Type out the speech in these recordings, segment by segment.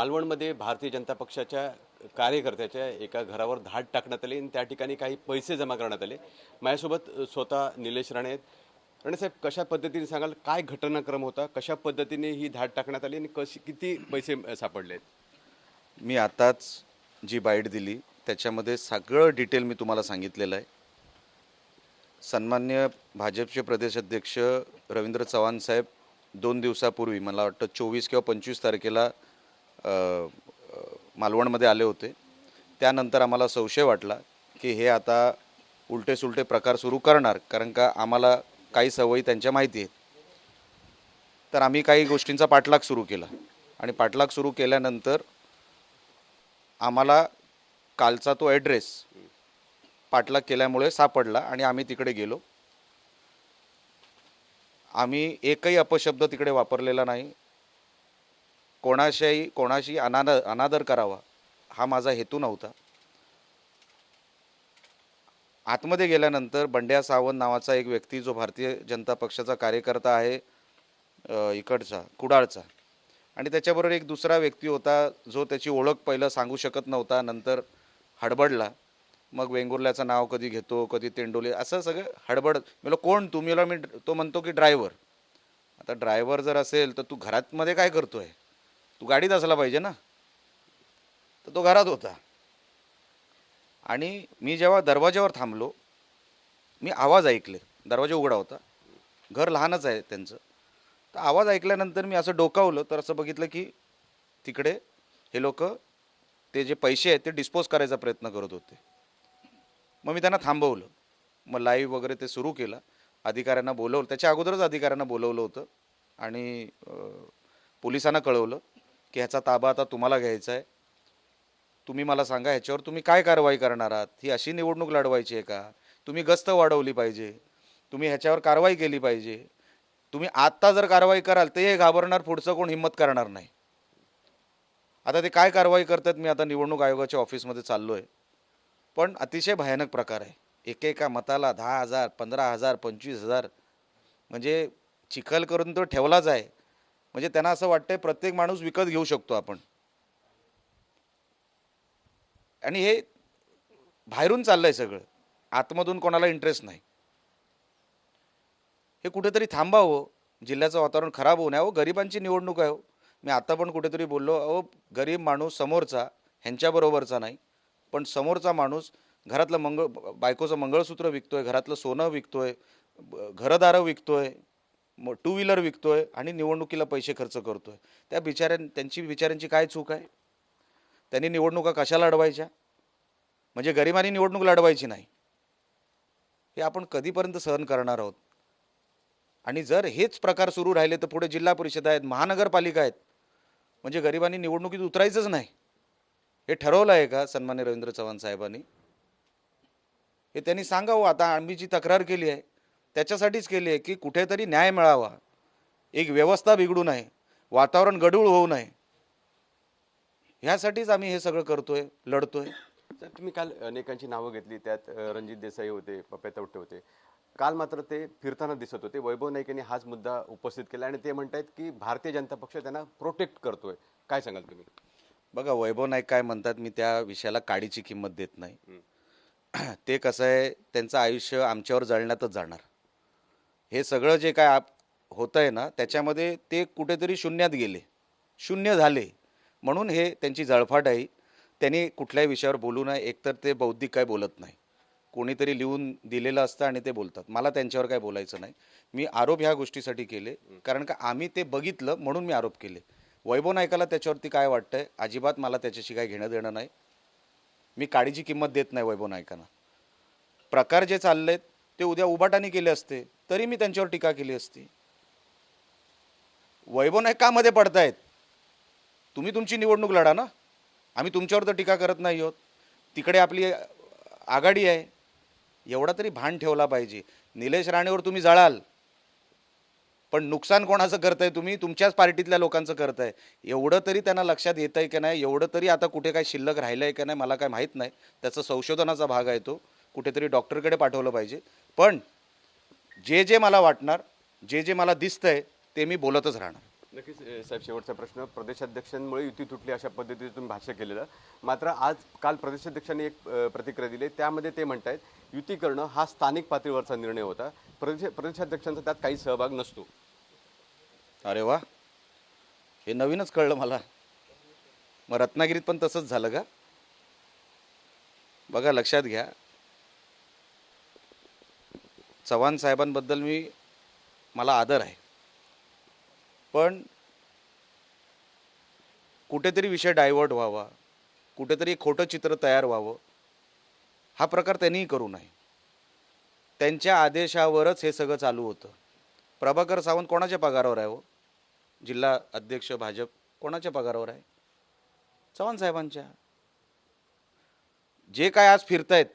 मालवणमध्ये भारतीय जनता पक्षाच्या कार्यकर्त्याच्या एका घरावर धाड टाकण्यात आली आणि त्या ठिकाणी काही पैसे जमा करण्यात आले. माझ्यासोबत स्वतः निलेश राणे आहेत. राणेसाहेब कशा पद्धतीने सांगाल? काय घटनाक्रम होता? कशा पद्धतीने ही धाड टाकण्यात आली आणि कशी किती पैसे सापडले आहेत? मी आताच जी बाईट दिली त्याच्यामध्ये सगळं डिटेल मी तुम्हाला सांगितलेलं आहे. सन्मान्य भाजपचे प्रदेश अध्यक्ष रवींद्र चव्हाण साहेब दोन दिवसापूर्वी मला वाटतं चोवीस किंवा पंचवीस तारखेला मालवणमध्ये आले होते. त्यानंतर आम्हाला संशय वाटला की हे आता उलटे सुलटे प्रकार सुरू करणार कारण का आम्हाला काही सवयी त्यांच्या माहिती आहेत. तर आम्ही काही गोष्टींचा पाठलाग सुरू केला आणि पाठलाग सुरू केल्यानंतर आम्हाला कालचा तो ॲड्रेस पाठलाग केल्यामुळे सापडला आणि आम्ही तिकडे गेलो. आम्ही एकही अपशब्द तिकडे वापरलेला नाही. कोणाशाही कोणाशी अनादर अनादर करावा हा माझा हेतू नव्हता. आतमध्ये गेल्यानंतर बंड्या सावंत नावाचा एक व्यक्ती जो भारतीय जनता पक्षाचा कार्यकर्ता आहे इकडचा कुडाळचा. आणि त्याच्याबरोबर एक दुसरा व्यक्ती होता जो त्याची ओळख पहिलं सांगू शकत नव्हता नंतर हडबडला. मग वेंगुर्ल्याचं नाव कधी घेतो कधी तेंडोली असं सगळं हडबड. मला कोण तुम्हीला मी तो म्हणतो की ड्रायव्हर. आता ड्रायव्हर जर असेल तर तू घरातमध्ये काय करतो आहे तू गाडीत असला पाहिजे ना. तर तो घरात होता. आणि मी जेव्हा दरवाज्यावर थांबलो मी आवाज ऐकले. दरवाजा उघडा होता. घर लहानच आहे त्यांचं. तर आवाज ऐकल्यानंतर मी असं डोकावलं तर असं बघितलं की तिकडे हे लोक ते जे पैसे आहेत ते डिस्पोज करायचा प्रयत्न करत होते. मग मी त्यांना थांबवलं. मग लाईव्ह वगैरे ते सुरू केलं. अधिकाऱ्यांना बोलवलं. त्याच्या अगोदरच अधिकाऱ्यांना बोलवलं होतं. आणि पोलिसांना कळवलं. की ह्याचा ताबा आता तुम्हाला घ्यायचा आहे. तुम्ही मला सांगा ह्याच्यावर तुम्ही काय कारवाई करणार आहात? ही अशी निवडणूक लढवायची आहे का? तुम्ही गस्त वाढवली पाहिजे. तुम्ही ह्याच्यावर कारवाई केली पाहिजे. तुम्ही आत्ता जर कारवाई कराल ते हे घाबरणार पुढचं कोण हिंमत करणार नाही. आता ते काय कारवाई करतात मी आता निवडणूक आयोगाच्या ऑफिसमध्ये चाललो आहे पण अतिशय भयानक प्रकार आहे. एकेका मताला दहा हजार पंधरा हजार पंचवीस हजार म्हणजे चिखल करून तो ठेवलाच आहे. म्हणजे त्यांना असं वाटतंय प्रत्येक माणूस विकत घेऊ शकतो आपण. आणि हे बाहेरून चाललंय सगळं. आतमधून कोणाला इंटरेस्ट नाही. हे कुठेतरी थांबावं. जिल्ह्याचं वातावरण खराब होऊ नये. अहो गरिबांची निवडणूक आहे हो. मी आता पण कुठेतरी बोललो अहो गरीब माणूस समोरचा ह्यांच्याबरोबरचा नाही. पण समोरचा माणूस घरातलं मंगळ बायकोचं मंगळसूत्र विकतोय घरातलं सोनं विकतोय घरदारं विकतोय मग टू व्हीलर विकतोय आणि निवडणुकीला पैसे खर्च करतोय. त्या बिचाऱ्यां त्यांची बिचाऱ्यांची काय चूक आहे? त्यांनी निवडणुका कशा लढवायच्या म्हणजे गरिबांनी निवडणूक लढवायची नाही. हे आपण कधीपर्यंत सहन करणार आहोत? आणि जर हेच प्रकार सुरू राहिले तर पुढे जिल्हा परिषद आहेत महानगरपालिका आहेत म्हणजे गरिबांनी निवडणुकीत उतरायचंच नाही. हे ठरवलं आहे का सन्मान्य रवींद्र चव्हाण साहेबांनी? हे त्यांनी सांगावं. आता आम्ही जी तक्रार केली आहे त्याच्यासाठीच केली आहे की कुठेतरी न्याय मिळावा. एक व्यवस्था बिघडू नये. वातावरण गडूळ होऊ नये. ह्यासाठीच आम्ही हे सगळं करतोय लढतोय. तर तुम्ही काल अनेकांची नावं घेतली. त्यात रणजित देसाई होते पप्या तवटे होते. काल मात्र ते फिरताना दिसत होते. वैभव नाईक यांनी हाच मुद्दा उपस्थित केला आणि ते म्हणतायत की भारतीय जनता पक्ष त्यांना प्रोटेक्ट करतोय. काय सांगाल तुम्ही? बघा वैभव नाईक काय म्हणतात मी त्या विषयाला काडीची किंमत देत नाही. ते कसं आहे त्यांचं आयुष्य आमच्यावर जळण्यातच जाणार. हे सगळं जे काय आप होतं आहे ना त्याच्यामध्ये ते कुठेतरी शून्यात गेले. शून्य झाले. म्हणून हे त्यांची जळफाट आहे. त्यांनी कुठल्याही विषयावर बोलू नये. एकतर ते बौद्धिक काय बोलत नाही. कोणीतरी लिहून दिलेलं असतं आणि ते बोलतात. मला त्यांच्यावर काय बोलायचं नाही. मी आरोप ह्या गोष्टीसाठी केले. कारण का आम्ही ते बघितलं म्हणून मी आरोप केले. वैभव नायकाला त्याच्यावरती काय वाटतंय? अजिबात मला त्याच्याशी काय घेणं देणं नाही. मी काडीची किंमत देत नाही वैभव नायकांना. प्रकार जे चाललेत ते उद्या उभाटाने केले असते तरी मी त्यांच्यावर टीका केली असती. वैभव नाईक का मध्ये पडतायत. तुम्ही तुमची निवडणूक लढा ना. आम्ही तुमच्यावर तर टीका करत नाही आहोत. तिकडे आपली आघाडी आहे. एवढा तरी भान ठेवला पाहिजे. निलेश राणेवर तुम्ही जळाल. पण नुकसान कोणाचं करताय तुम्ही? तुमच्याच पार्टीतल्या लोकांचं करताय. एवढं तरी त्यांना लक्षात येत आहे की नाही? एवढं तरी आता कुठे काय शिल्लक राहिलं आहे का नाही? मला काय माहीत नाही. त्याचा संशोधनाचा भाग आहे तो. कुठेतरी डॉक्टरकडे पाठवलं पाहिजे. पण जे जे मला वाटणार जे जे मला दिसतंय ते मी बोलतच राहणार. नक्कीच साहेब शेवटचा प्रश्न. प्रदेशाध्यक्षांमुळे युती तुटली अशा पद्धतीने तुम्ही भाष्य केलेलं. मात्र आज काल प्रदेशाध्यक्षांनी एक प्रतिक्रिया दिली. त्यामध्ये ते म्हणतायत युती करणं हा स्थानिक पातळीवरचा निर्णय होता. प्रदेश प्रदेशाध्यक्षांचा त्यात काही सहभाग नसतो. अरे वा. हे नवीनच कळलं मला. मग रत्नागिरीत पण तसंच झालं का? बघा लक्षात घ्या. चव्हाण साहेबांबद्दल मी मला आदर आहे. पण कुठेतरी विषय डायव्हर्ट व्हावा कुठेतरी खोटं चित्र तयार व्हावं हा प्रकार त्यांनीही करू नये. त्यांच्या आदेशावरच हे सगळं चालू होतं. प्रभाकर सावंत कोणाच्या पगारावर आहे हो? जिल्हा अध्यक्ष भाजप कोणाच्या पगारावर आहे? चव्हाण साहेबांच्या. जे काय आज फिरतायत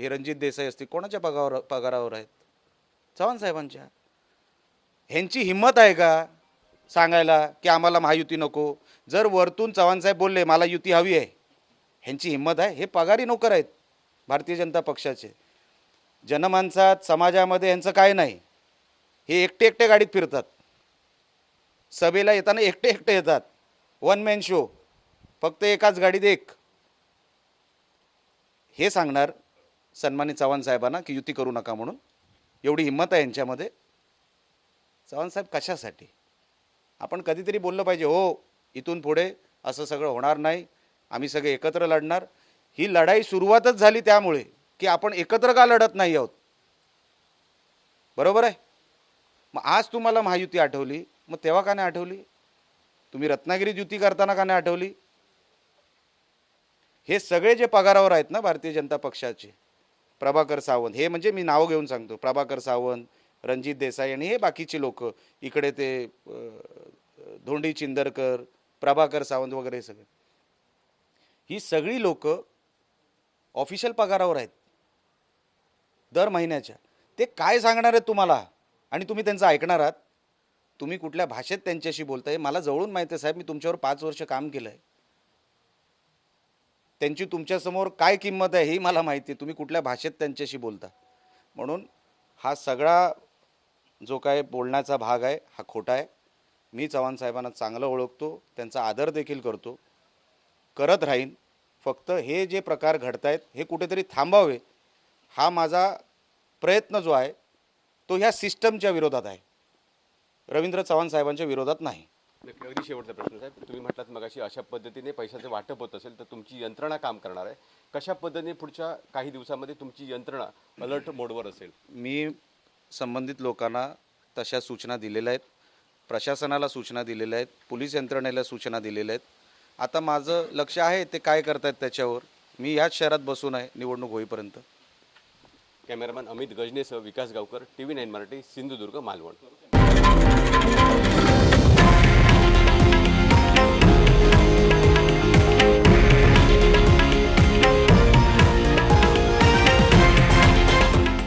हे रणजित देसाई असतील कोणाच्या पगावर पगारावर आहेत? चव्हाण साहेबांच्या. ह्यांची हिंमत आहे का सांगायला की आम्हाला महायुती नको? जर वरतून चव्हाणसाहेब बोलले मला युती हवी आहे. ह्यांची हिंमत आहे. हे पगारी नोकर आहेत भारतीय जनता पक्षाचे. जनमानसात समाजामध्ये यांचं काय नाही. हे एकटे एकटे गाडीत फिरतात. सभेला येताना एकटे एकटे येतात. वन मॅन शो फक्त एकाच गाडीत एक. हे सांगणार सन्मानित चव्हाण साहेबांना की युती करू नका म्हणून. एवढी हिंमत आहे यांच्यामध्ये. चव्हाण साहेब कशासाठी? आपण कधीतरी बोललं पाहिजे हो इथून पुढे असं सगळं होणार नाही. आम्ही सगळे एकत्र लढणार. ही लढाई सुरुवातच झाली त्यामुळे की आपण एकत्र का लढत नाही आहोत? बरोबर आहे? मग आज तुम्हाला महायुती आठवली मग तेव्हा का नाही आठवली? तुम्ही रत्नागिरीत युती करताना का नाही आठवली? हे सगळे जे पगारावर आहेत ना भारतीय जनता पक्षाचे प्रभाकर सावंत. हे म्हणजे मी नावं घेऊन सांगतो. प्रभाकर सावंत रणजित देसाई आणि हे बाकीचे लोक. इकडे ते धोंडी चिंदरकर प्रभाकर सावंत वगैरे सगळे. ही सगळी लोक ऑफिशियल पगारावर आहेत. दर महिन्याच्या. ते काय सांगणार आहेत तुम्हाला? आणि तुम्ही त्यांचं ऐकणार आहात? तुम्ही कुठल्या भाषेत त्यांच्याशी बोलताय? मला जवळून माहिती आहे साहेब मी तुमच्यावर पाच वर्ष काम केलं आहे त्यांची तुमच्यासमोर काय किंमत आहे ही मला माहिती आहे. तुम्ही कुठल्या भाषेत त्यांच्याशी बोलता? म्हणून हा सगळा जो काय बोलण्याचा भाग आहे हा खोटा आहे. मी चव्हाण साहेबांना चांगलं ओळखतो त्यांचा आदर देखील करतो. करत राहीन. फक्त हे जे प्रकार घडत आहेत हे कुठेतरी थांबावे. हा माझा प्रयत्न जो आहे तो ह्या सिस्टमच्या विरोधात आहे. रवींद्र चव्हाण साहेबांच्या विरोधात नाही. नक्की अगदी शेवटचा प्रश्न साहेब. तुम्ही म्हटलात मगाशी अशा पद्धतीने पैशाचं वाटप होत असेल तर तुमची यंत्रणा काम करणार आहे. कशा पद्धतीने पुढच्या काही दिवसामध्ये तुमची यंत्रणा अलर्ट मोडवर असेल? मी संबंधित लोकांना तशा सूचना दिलेल्या आहेत. प्रशासनाला सूचना दिलेल्या आहेत. पोलीस यंत्रणेला सूचना दिलेल्या आहेत. आता माझं लक्ष आहे ते काय करतायत त्याच्यावर. मी ह्याच शहरात बसून आहे निवडणूक होईपर्यंत. Cameraman Amit गजनेसह Vikas Gaonkar T V nine Marathi Sindhudurg Malvan.